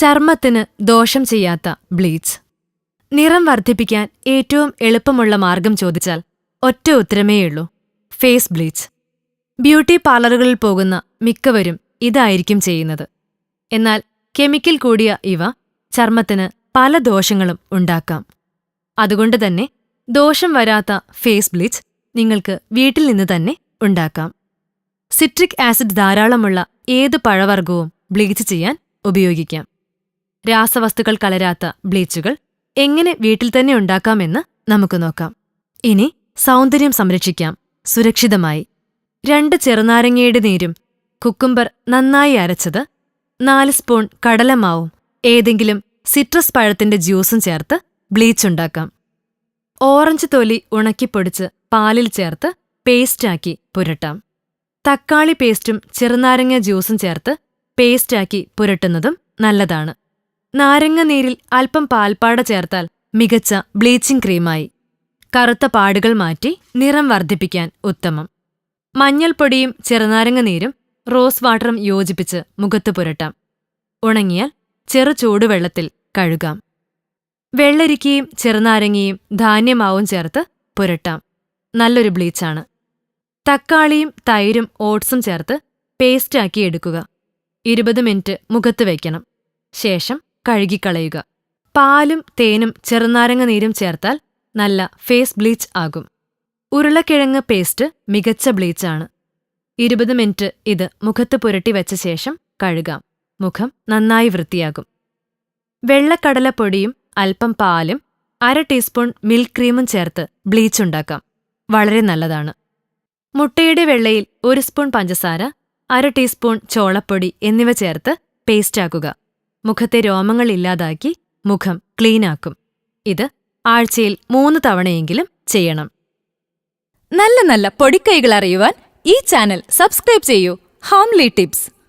ചർമ്മത്തിന് ദോഷം ചെയ്യാത്ത ബ്ലീച്ച്. നിറം വർദ്ധിപ്പിക്കാൻ ഏറ്റവും എളുപ്പമുള്ള മാർഗം ചോദിച്ചാൽ ഒറ്റ ഉത്തരമേയുള്ളൂ ഫേസ് ബ്ലീച്ച്. ബ്യൂട്ടി പാർലറുകളിൽ പോകുന്ന മിക്കവരും ഇതായിരിക്കും ചെയ്യുന്നത്. എന്നാൽ കെമിക്കൽ കൂടിയ ഇവ ചർമ്മത്തിന് പല ദോഷങ്ങളും ഉണ്ടാക്കാം. അതുകൊണ്ട് തന്നെ ദോഷം വരാത്ത ഫേസ് ബ്ലീച്ച് നിങ്ങൾക്ക് വീട്ടിൽ നിന്ന് തന്നെ ഉണ്ടാക്കാം. സിട്രിക് ആസിഡ് ധാരാളമുള്ള ഏത് പഴവർഗവും ബ്ലീച്ച് ചെയ്യാൻ ഉപയോഗിക്കാം. രാസവസ്തുക്കൾ കലരാത്ത ബ്ലീച്ചുകൾ എങ്ങനെ വീട്ടിൽ തന്നെ ഉണ്ടാക്കാമെന്ന് നമുക്ക് നോക്കാം. ഇനി സൗന്ദര്യം സംരക്ഷിക്കാം. സുരക്ഷിതമായി. രണ്ട് ചെറുനാരങ്ങയുടെ നീരും കുക്കുംബർ നന്നായി അരച്ചത് നാല് സ്പൂൺ കടലമാവും ഏതെങ്കിലും സിട്രസ് പഴത്തിന്റെ ജ്യൂസും ചേർത്ത് ബ്ലീച്ച് ഉണ്ടാക്കാം. ഓറഞ്ച് തൊലി ഉണക്കിപ്പൊടിച്ച് പാലിൽ ചേർത്ത് പേസ്റ്റാക്കി പുരട്ടാം. തക്കാളി പേസ്റ്റും ചെറുനാരങ്ങ ജ്യൂസും ചേർത്ത് പേസ്റ്റാക്കി പുരട്ടുന്നതും നല്ലതാണ്. നാരങ്ങ നീരിൽ അല്പം പാൽപ്പാട ചേർത്താൽ മികച്ച ബ്ലീച്ചിംഗ് ക്രീമായി. കറുത്ത പാടുകൾ മാറ്റി നിറം വർദ്ധിപ്പിക്കാൻ ഉത്തമം. മഞ്ഞൾപ്പൊടിയും ചെറുനാരങ്ങ നീരും റോസ് വാട്ടറും യോജിപ്പിച്ച് മുഖത്ത് പുരട്ടാം. ഉണങ്ങിയാൽ ചെറു ചൂടുവെള്ളത്തിൽ കഴുകാം. വെള്ളരിക്കയും ചെറുനാരങ്ങയും ധാന്യമാവും ചേർത്ത് പുരട്ടാം. നല്ലൊരു ബ്ലീച്ചാണ്. തക്കാളിയും തൈരും ഓട്സും ചേർത്ത് പേസ്റ്റാക്കി എടുക്കുക. ഇരുപത് മിനിറ്റ് മുഖത്ത് വയ്ക്കണം ശേഷം കഴുകിക്കളയുക. പാലും തേനും ചെറുനാരങ്ങ നീരും ചേർത്താൽ നല്ല ഫേസ് ബ്ലീച്ച് ആകും. ഉരുളക്കിഴങ്ങ് പേസ്റ്റ് മികച്ച ബ്ലീച്ചാണ്. ഇരുപത് മിനിറ്റ് ഇത് മുഖത്ത് പുരട്ടി വെച്ച ശേഷം കഴുകാം. മുഖം നന്നായി വൃത്തിയാകും. വെള്ളക്കടലപ്പൊടിയും അല്പം പാലും അര ടീസ്പൂൺ മിൽക്ക് ക്രീമും ചേർത്ത് ബ്ലീച്ച് ഉണ്ടാക്കാം. വളരെ നല്ലതാണ്. മുട്ടയുടെ വെള്ളയിൽ ഒരു സ്പൂൺ പഞ്ചസാര അര ടീസ്പൂൺ ചോളപ്പൊടി എന്നിവ ചേർത്ത് പേസ്റ്റാക്കുക. മുഖത്തെ രോമങ്ങൾ ഇല്ലാതാക്കി മുഖം ക്ലീനാക്കും. ഇത് ആഴ്ചയിൽ മൂന്ന് തവണയെങ്കിലും ചെയ്യണം. നല്ല നല്ല പൊടിക്കൈകൾ അറിയുവാൻ ഈ ചാനൽ സബ്സ്ക്രൈബ് ചെയ്യൂ. Homely tips.